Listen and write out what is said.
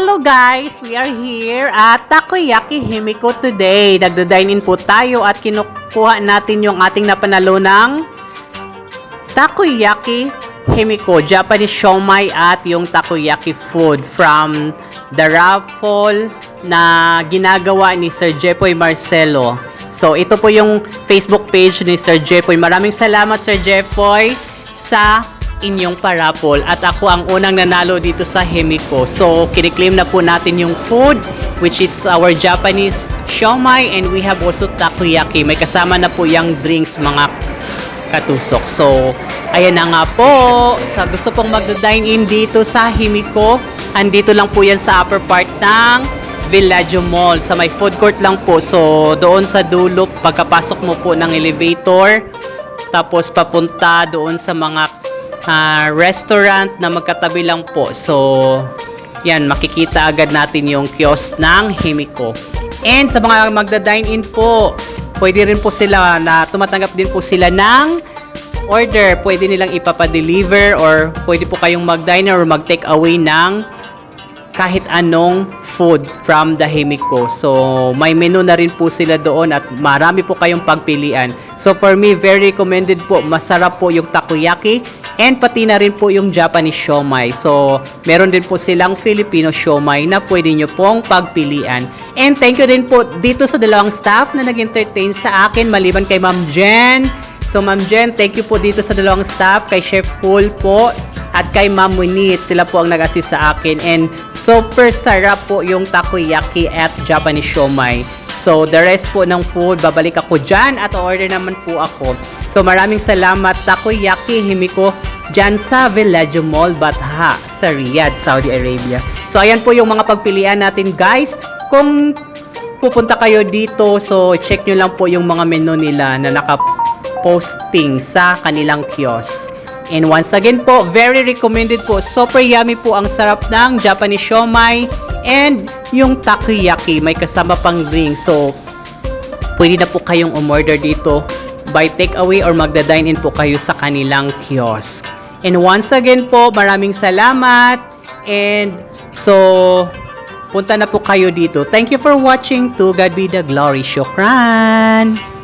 Hello guys! We are here at Takoyaki Himiko today. Nagda-dine in po tayo at kinukuha natin yung ating napanalo ng Takoyaki Himiko, Japanese siomai at yung takoyaki food from the raffle na ginagawa ni Sir Jepoy Marcelo. So, ito po yung Facebook page ni Sir Jepoy. Maraming salamat Sir Jepoy sa inyong parapol at ako ang unang nanalo dito sa Himiko. So, kiniklaim na po natin yung food which is our Japanese siomai and we have also takoyaki. May kasama na po yung drinks mga katusok. So, ayan na nga po. Sa gusto pong magda-dine in dito sa Himiko, andito lang po yan sa upper part ng Villaggio Mall. Sa may food court lang po. So, doon sa dulo, pagkapasok mo po ng elevator, tapos papunta doon sa mga ah, restaurant na magkatabi lang po. So, yan, makikita agad natin yung kiosk ng Himiko. And sa mga magda-dine in po, pwede rin po sila na tumatanggap din po sila ng order. Pwede nilang ipapadeliver or pwede po kayong mag-dine or mag-take away ng kahit anong food from the Himiko. So, may menu na rin po sila doon at marami po kayong pagpilian. So, for me, very recommended po. Masarap po yung takoyaki and pati na rin po yung Japanese siomai. So, meron din po silang Filipino siomai na pwede nyo pong pagpilian. And thank you din po dito sa dalawang staff na nag-entertain sa akin maliban kay Ma'am Jen. So, Ma'am Jen, thank you po dito sa dalawang staff, kay Chef Paul po, at kay Ma'am Winit, sila po ang nag-assist sa akin. And super sarap po yung takoyaki at Japanese siomai. So, the rest po ng food, babalik ako dyan at order naman po ako. So, maraming salamat Takoyaki Himiko dyan sa Villaggio Mall, Batha, sa Riyadh, Saudi Arabia. So, ayan po yung mga pagpilian natin guys. Kung pupunta kayo dito, so check nyo lang po yung mga menu nila na naka-posting sa kanilang kiosk. And once again po, very recommended po. Super yummy po ang sarap ng Japanese siomai and yung takoyaki. May kasama pang drink. So, pwede na po kayong umorder dito by takeaway or magda-dine in po kayo sa kanilang kiosk. And once again po, maraming salamat. And so, punta na po kayo dito. Thank you for watching. To God be the glory. Shukran.